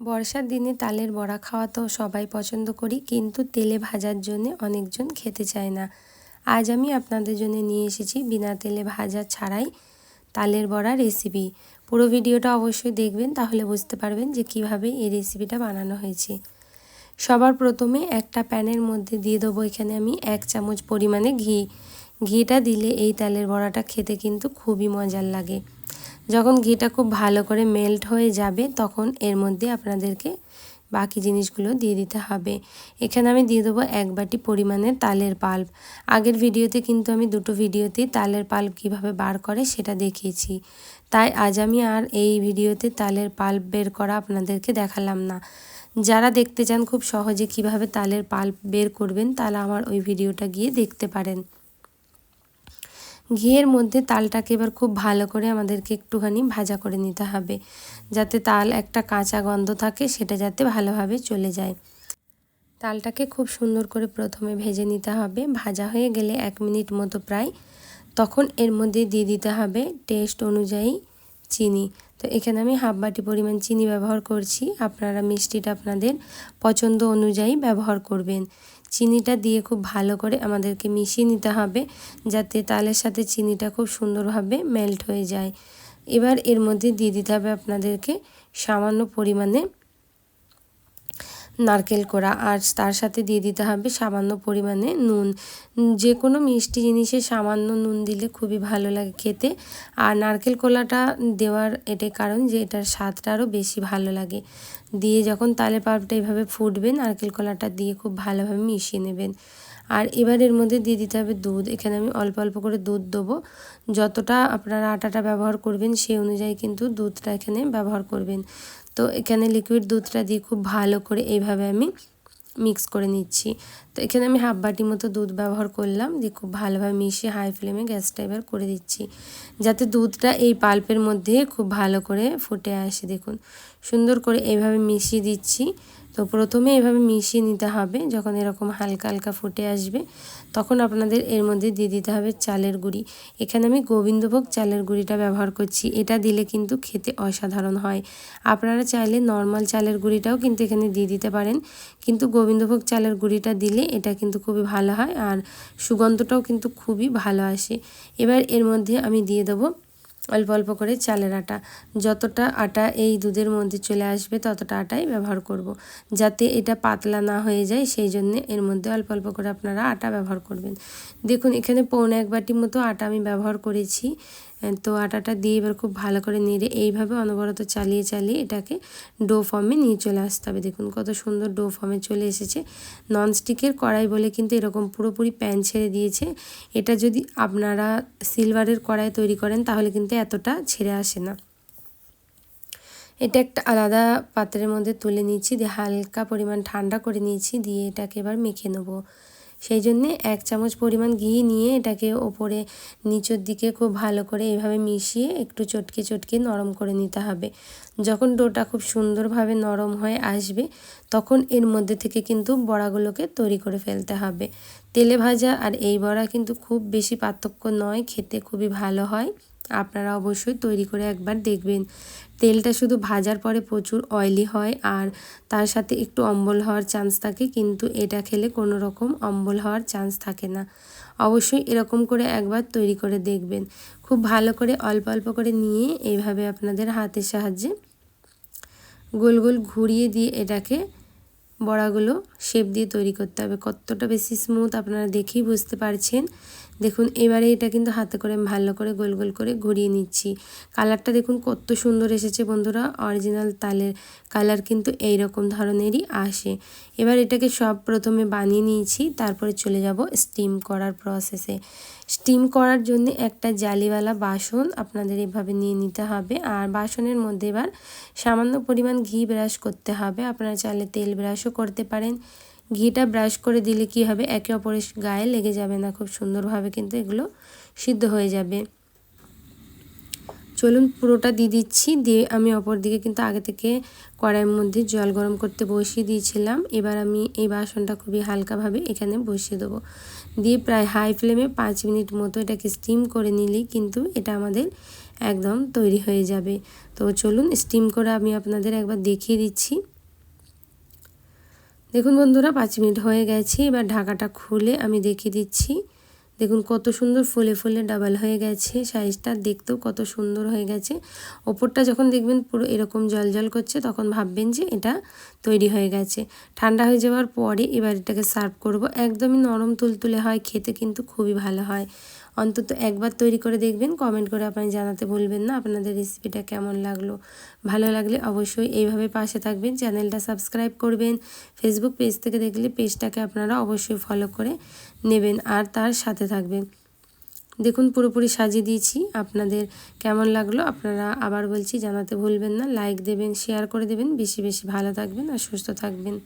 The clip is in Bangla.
বর্ষার দিনে তালের বড়া খাওয়া তো সবাই পছন্দ করি, কিন্তু তেলে ভাজার জন্য অনেকজন খেতে চায় না। আজ আমি আপনাদের জন্য নিয়ে এসেছি বিনা তেলে ভাজা ছাড়াই তালের বড়া রেসিপি পুরো ভিডিওটা অবশ্যই দেখবেন, তাহলে বুঝতে পারবেন যে কীভাবে এই রেসিপিটা বানানো হয়েছে। সবার প্রথমে একটা প্যানের মধ্যে দিয়ে দেবো এখানে আমি এক চামচ পরিমাণে ঘি। ঘিটা দিলে এই তালের বড়াটা খেতে কিন্তু খুবই মজার লাগে। যখন ঘিটা খুব ভালো করে মেল্ট হয়ে যাবে, তখন এর মধ্যে আপনাদেরকে বাকি জিনিসগুলো দিয়ে দিতে হবে। এখানে আমি দিয়ে দেবো এক বাটি পরিমাণে তালের পাল্প। আগের ভিডিওতে কিন্তু আমি দুটো ভিডিওতেই তালের পাল্প কীভাবে বার করে সেটা দেখিয়েছি। তাই আজ আমি আর এই ভিডিওতে তালের পাল্প বের করা আপনাদেরকে দেখালাম না। যারা দেখতে চান খুব সহজে কীভাবে তালের পাল্প বের করবেন তাহলে আমার ওই ভিডিওটা গিয়ে দেখতে পারেন। ঘিয়ের মধ্যে তালটাকে এবার খুব ভালো করে আমাদেরকে একটুখানি ভাজা করে নিতে হবে। যাতে তাল একটা কাঁচা গন্ধ থাকে, সেটা যাতে ভালোভাবে চলে যায়। তালটাকে খুব সুন্দর করে প্রথমে ভেজে নিতে হবে। ভাজা হয়ে গেলে এক মিনিট মতো প্রায়। তখন এর মধ্যে দিয়ে দিতে হবে টেস্ট অনুযায়ী চিনি। তো এখানে আমি হাফ বাটি পরিমাণ চিনি ব্যবহার করছি। আপনারা মিষ্টিটা আপনাদের পছন্দ অনুযায়ী ব্যবহার করবেন। চিনিটা দিয়ে খুব ভালো করে আমাদেরকে মিশিয়ে নিতে হবে, যাতে তালের সাথে চিনিটা খুব সুন্দরভাবে মেল্ট হয়ে যায়। এবার এর মধ্যে দিয়ে দিতে হবে আপনাদেরকে সামান্য পরিমাণে নারকেল কোড়া আর তার সাথে দিয়ে দিতে হবে সামান্য পরিমাণে নুন। যে কোনো মিষ্টি জিনিসে সামান্য নুন দিলে খুবই ভালো লাগে খেতে। আর নারকেল কোলাটা দেওয়ার এটাই কারণ যে এটার স্বাদটা আরও বেশি ভালো লাগে। দিয়ে যখন তালে পাপটা এভাবে ফুটবে, নারকেল কলাটা দিয়ে খুব ভালোভাবে মিশিয়ে নেবেন। আর এবার এর মধ্যে দিয়ে দিতে হবে দুধ। এখানে আমি অল্প অল্প করে দুধ দেবো। যতটা আপনারা আটাটা ব্যবহার করবেন সেই অনুযায়ী কিন্তু দুধটা এখানে ব্যবহার করবেন। তো এখানে লিকুইড দুধটা দিয়ে খুব ভালো করে এইভাবে আমি মিক্স করে নিচ্ছি। তো এখানে আমি হাফ বাটি মতো দুধ ব্যবহার করলাম, দিয়ে খুব ভালোভাবে মিশিয়ে হাই ফ্লেমে গ্যাসটা এবার করে দিচ্ছি। যাতে দুধটা এই পাল্পের মধ্যে খুব ভালো করে ফুটে আসে, দেখুন। সুন্দর করে এইভাবে মিশিয়ে দিচ্ছি। তো প্রথমে এভাবে মিশিয়ে নিতে হবে। যখন এরকম হালকা হালকা ফুটে আসবে, তখন আপনাদের এর মধ্যে দিয়ে দিতে হবে চালের গুঁড়ি। এখানে আমি গোবিন্দভোগ চালের গুঁড়িটা ব্যবহার করছি। এটা দিলে কিন্তু খেতে অসাধারণ হয়। আপনারা চাইলে নর্মাল চালের গুঁড়িটাও কিন্তু এখানে দিয়ে দিতে পারেন। কিন্তু গোবিন্দভোগ চালের গুঁড়িটা দিলে এটা কিন্তু খুবই ভালো হয় আর সুগন্ধটাও কিন্তু খুবই ভালো আসে। এবার এর মধ্যে আমি দিয়ে দেবো অল্প অল্প করে চালের আটা। যতটা আটা এই দুধের মধ্যে চলে আসবে, ততটা আটাই ব্যবহার করব। যাতে এটা পাতলা না হয়ে যায়, সেই জন্য এর মধ্যে অল্প অল্প করে আপনারা আটা ব্যবহার করবেন। দেখুন, এখানে পৌনে এক বাটি মতো আটা আমি ব্যবহার করেছি। তো আটাটা দিয়ে এবার খুব ভালো করে নেড়ে এইভাবে অনবরত চালিয়ে চালিয়ে এটাকে ডো ফর্মে নিয়ে চলে আসতে হবে। দেখুন কত সুন্দর ডো ফর্মে চলে এসেছে। ননস্টিকের কড়াই বলে কিন্তু এরকম পুরোপুরি প্যান ছেড়ে দিয়েছে। এটা যদি আপনারা সিলভারের কড়াই তৈরি করেন তাহলে কিন্তু এতটা ছেড়ে আসে না। এটা একটা আলাদা পাত্রের মধ্যে তুলে নিয়েছি দিয়ে হালকা পরিমাণ ঠান্ডা করে নিয়েছি, দিয়ে এটাকে এবার মেখে নেব। সেই জন্যে এক চামচ পরিমাণ ঘি নিয়ে এটাকে ওপরে নিচের দিকে খুব ভালো করে এভাবে মিশিয়ে একটু চটকে চটকে নরম করে নিতে হবে। যখন ডোটা খুব সুন্দরভাবে নরম হয়ে আসবে, তখন এর মধ্যে থেকে কিন্তু বড়াগুলোকে তৈরি করে ফেলতে হবে। তেলে ভাজা আর এই বড়া কিন্তু খুব বেশি পার্থক্য নয়, খেতে খুবই ভালো হয়। আপনারা অবশ্যই তৈরি করে একবার দেখবেন। তেলটা শুধু ভাজার পরে প্রচুর অয়েলি হয় আর তার সাথে একটু অম্বল হওয়ার চান্স থাকে, কিন্তু এটা খেলে কোনো রকম অম্বল হওয়ার চান্স থাকে না। অবশ্যই এরকম করে একবার তৈরি করে দেখবেন। খুব ভালো করে অল্প অল্প করে নিয়ে এইভাবে আপনাদের হাতের সাহায্যে গোল গোল ঘুরিয়ে দিয়ে এটাকে বড়াগুলো শেপ দিয়ে তৈরি করতে হবে। কতটা বেশি স্মুথ আপনারা দেখেই বুঝতে পারছেন। দেখুন, এবারে এটা কিন্তু হাতে করে ভালো করে গোল গোল করে ঘুরিয়ে নিচ্ছি। কালারটা দেখুন কত সুন্দর এসেছে বন্ধুরা। অরিজিনাল তালের কালার কিন্তু এই রকম ধরনেরই আসে। এবার এটাকে সব প্রথমে বানিয়ে নিয়েছি, তারপরে চলে যাব স্টিম করার প্রসেসে স্টিম করার জন্য একটা জালিওয়ালা বাসন আপনাদের এভাবে নিয়ে নিতে হবে। আর বাসনের মধ্যে এবার সামান্য পরিমাণ ঘি ব্রাশ করতে হবে। আপনারা চাইলে তেল ব্রাশও করতে পারেন। ঘিটা ব্রাশ করে দিলে কি হবে? একে অপরের গায়ে লেগে যাবে না। খুব সুন্দরভাবে কিন্তু এগুলো সিদ্ধ হয়ে যাবে। চলুন পুরোটা দিয়ে দিচ্ছি। দিয়ে আমি অপর দিকে কিন্তু আগে থেকে কড়াইয়ের মধ্যে জল গরম করতে বসিয়ে দিয়েছিলাম। এবার আমি এই বাসনটা খুবই হালকাভাবে এখানে বসিয়ে দেবো। দিয়ে প্রায় হাই ফ্লেমে পাঁচ মিনিট মতো এটাকে স্টিম করে নিলেই কিন্তু এটা আমাদের একদম তৈরি হয়ে যাবে। তো চলুন স্টিম করে আমি আপনাদের একবার দেখিয়ে দিচ্ছি। দেখুন বন্ধুরা, পাঁচ মিনিট হয়ে গেছে। এবার ঢাকাটা খুলে আমি দেখিয়ে দিচ্ছি। দেখুন কত সুন্দর ফুলে ফুলে ডাবল হয়ে গেছে। সাইজটা দেখতেও কত সুন্দর হয়ে গেছে। ওপরটা যখন দেখবেন পুরো এরকম জল জল করছে, তখন ভাববেন যে এটা তৈরি হয়ে গেছে। ঠান্ডা হয়ে যাওয়ার পরে এবার এটাকে সার্ভ করব। একদমই নরম তুলতুলে হয়, খেতে কিন্তু খুবই ভালো হয়। অন্তত একবার তৈরি করে দেখবেন কমেন্ট করে আপনি জানাতে ভুলবেন না, আপনাদের রেসিপিটা কেমন লাগল? ভালো লাগলে অবশ্যই এইভাবে পাশে থাকবেন চ্যানেলটা সাবস্ক্রাইব করবেন ফেসবুক পেজ থেকে দেখলে পেজটাকে আপনারা অবশ্যই ফলো করে নেবেন আর তার সাথে থাকবেন। দেখুন, পুরোপুরি সাজিয়ে দিয়েছি, আপনাদের কেমন লাগল আপনারা আবার বলছি, জানাতে ভুলবেন না লাইক দেবেন শেয়ার করে দেবেন, বেশি বেশি ভালো থাকবেন আর সুস্থ থাকবেন।